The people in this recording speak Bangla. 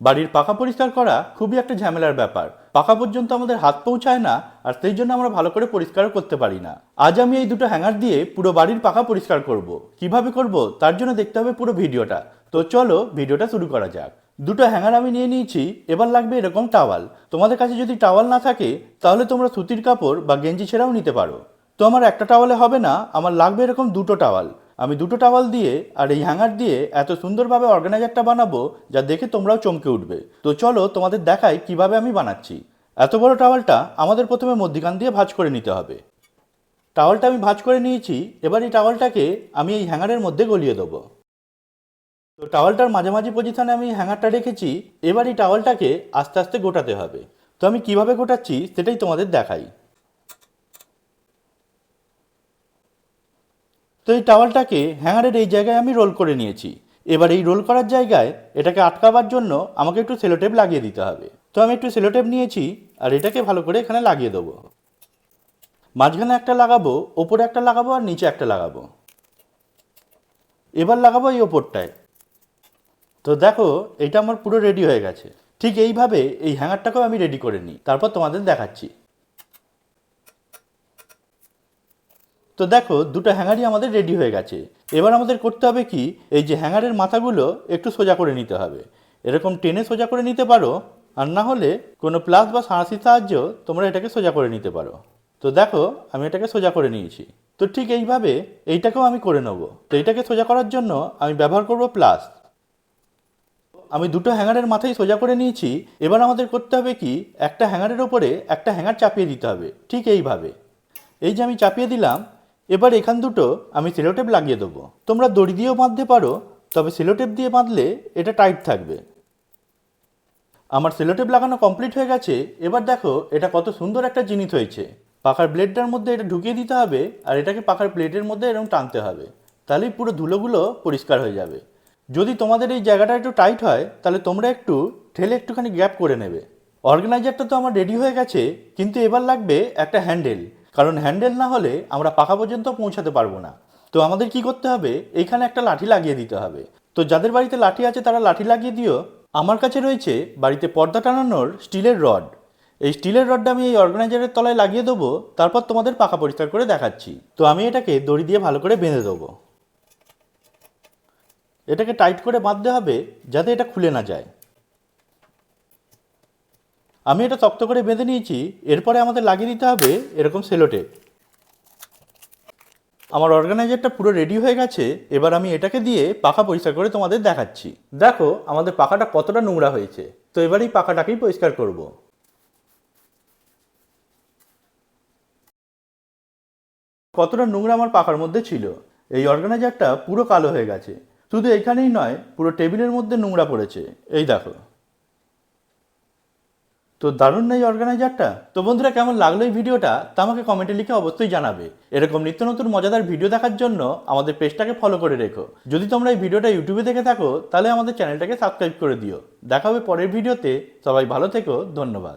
বাড়ির পাকা পরিষ্কার করা খুবই একটা ঝামেলার ব্যাপার। পাকা পর্যন্ত আমাদের হাত পৌঁছায় না, আর সেই জন্য আমরা ভালো করে পরিষ্কারও করতে পারি না। আজ আমি এই দুটো হ্যাঙ্গার দিয়ে পুরো বাড়ির পাকা পরিষ্কার করব। কীভাবে করব, তার জন্য দেখতে হবে পুরো ভিডিওটা। তো চলো, ভিডিওটা শুরু করা যাক। দুটো হ্যাঙ্গার আমি নিয়ে নিয়েছি, এবার লাগবে এরকম টাওয়াল। তোমাদের কাছে যদি টাওয়াল না থাকে, তাহলে তোমরা সুতির কাপড় বা গেঞ্জি ছেড়াও নিতে পারো। তো আমার একটা টাওয়ালে হবে না, আমার লাগবে এরকম দুটো টাওয়াল। আমি দুটো টাওয়াল দিয়ে আর এই হ্যাঙ্গার দিয়ে এত সুন্দরভাবে অর্গানাইজারটা বানাবো যা দেখে তোমরাও চমকে উঠবে। তো চলো তোমাদের দেখাই কীভাবে আমি বানাচ্ছি। এত বড় টাওয়ালটা আমাদের প্রথমে মধ্যিখান দিয়ে ভাঁজ করে নিতে হবে। টাওয়ালটা আমি ভাঁজ করে নিয়েছি, এবার এই টাওয়ালটাকে আমি এই হ্যাঙ্গারের মধ্যে গলিয়ে দেবো। তো টাওয়ালটার মাঝামাঝি পজিশনে আমি হ্যাঙ্গারটা রেখেছি, এবার এই টাওয়ালটাকে আস্তে আস্তে গোটাতে হবে। তো আমি কীভাবে গোটাচ্ছি সেটাই তোমাদের দেখাই। তো এই টাওয়ালটাকে হ্যাঙ্গারের এই জায়গায় আমি রোল করে নিয়েছি। এবার এই রোল করার জায়গায় এটাকে আটকাবার জন্য আমাকে একটু সেলোটেপ লাগিয়ে দিতে হবে। তো আমি একটু সেলোটেপ নিয়েছি আর এটাকে ভালো করে এখানে লাগিয়ে দেবো। মাঝখানে একটা লাগাবো, ওপরে একটা লাগাবো আর নিচে একটা লাগাবো। এবার লাগাবো এই ওপরটায়। তো দেখো, এটা আমার পুরো রেডি হয়ে গেছে। ঠিক এইভাবে এই হ্যাঙ্গারটাকেও আমি রেডি করে নিই। তারপর তোমাদের দেখাচ্ছি। তো দেখো, দুটো হ্যাঙ্গারই আমাদের রেডি হয়ে গেছে। এবার আমাদের করতে হবে কি, এই যে হ্যাঙ্গারের মাথাগুলো একটু সোজা করে নিতে হবে। এরকম টেনে সোজা করে নিতে পারো, আর না হলে কোনো প্লাস বা সাঁড়াশির সাহায্য তোমরা এটাকে সোজা করে নিতে পারো। তো দেখো, আমি এটাকে সোজা করে নিয়েছি। তো ঠিক এইভাবে এইটাকেও আমি করে নেব। তো এইটাকে সোজা করার জন্য আমি ব্যবহার করব প্লাস। আমি দুটো হ্যাঙ্গারের মাথায় সোজা করে নিয়েছি। এবার আমাদের করতে হবে কি, একটা হ্যাঙ্গারের ওপরে একটা হ্যাঙ্গার চাপিয়ে দিতে হবে। ঠিক এইভাবে। এই যে আমি চাপিয়ে দিলাম এবার এখান দুটো আমি সেলোটেপ লাগিয়ে দেবো। তোমরা দড়ি দিয়েও বাঁধতে পারো, তবে সেলোটেপ দিয়ে বাঁধলে এটা টাইট থাকবে। আমার সেলোটেপ লাগানো কমপ্লিট হয়ে গেছে, এবার দেখো এটা কত সুন্দর একটা জিনিস হয়েছে। পাখার ব্লেডটার মধ্যে এটা ঢুকিয়ে দিতে হবে, আর এটাকে পাখার প্লেটের মধ্যে এরকম টানতে হবে। তাহলেই পুরো ধুলোগুলো পরিষ্কার হয়ে যাবে। যদি তোমাদের এই জায়গাটা একটু টাইট হয়, তাহলে তোমরা একটু ঠেলে একটুখানি গ্যাপ করে নেবে। অর্গানাইজারটা তো আমার রেডি হয়ে গেছে, কিন্তু এবার লাগবে একটা হ্যান্ডেল। কারণ হ্যান্ডেল না হলে আমরা পাখা পর্যন্ত পৌঁছাতে পারব না। তো আমাদের কি করতে হবে? এইখানে একটা লাঠি লাগিয়ে দিতে হবে। তো যাদের বাড়িতে লাঠি আছে তারা লাঠি লাগিয়ে দিও। আমার কাছে রয়েছে বাড়িতে পর্দা টানানোর স্টিলের রড। এই স্টিলের রডটা আমি এই অর্গানাইজারের তলায় লাগিয়ে দেবো। তারপর তোমাদের পাখা পরিষ্কার করে দেখাচ্ছি। তো আমি এটাকে দড়ি দিয়ে ভালো করে বেঁধে দেবো। এটাকে টাইট করে বাঁধতে হবে যাতে এটা খুলে না যায়। আমি এটা তক্ত করে বেঁধে নিয়েছি, এরপরে আমাদের লাগিয়ে দিতে হবে এরকম সেলোটেপ। আমার অর্গানাইজারটা পুরো রেডি হয়ে গেছে, এবার আমি এটাকে দিয়ে পাখা পরিষ্কার করে তোমাদের দেখাচ্ছি। দেখো, আমাদের পাখাটা কতটা নোংরা হয়েছে, তো এবার এই পাখাটাকেই পরিষ্কার করব। কতটা নোংরা আমার পাখার মধ্যে ছিল, এই অর্গানাইজারটা পুরো কালো হয়ে গেছে। শুধু এখানেই নয়, পুরো টেবিলের মধ্যে নোংরা পড়েছে। এই দেখো। তো দারুণ নাই অর্গানাইজারটা? তো বন্ধুরা, কেমন লাগল এই ভিডিওটা? তা আমাকে কমেন্টে লিখে অবশ্যই জানাবে। এরকম নিত্য নতুন মজাদার ভিডিও দেখার জন্য আমাদের পেজটাকে ফলো করে রেখো। যদি তোমরা এই ভিডিওটা ইউটিউবে দেখে থাকো, তাহলে আমাদের চ্যানেলটাকে সাবস্ক্রাইব করে দিও। দেখা হবে পরের ভিডিওতে। সবাই ভালো থেকো, ধন্যবাদ।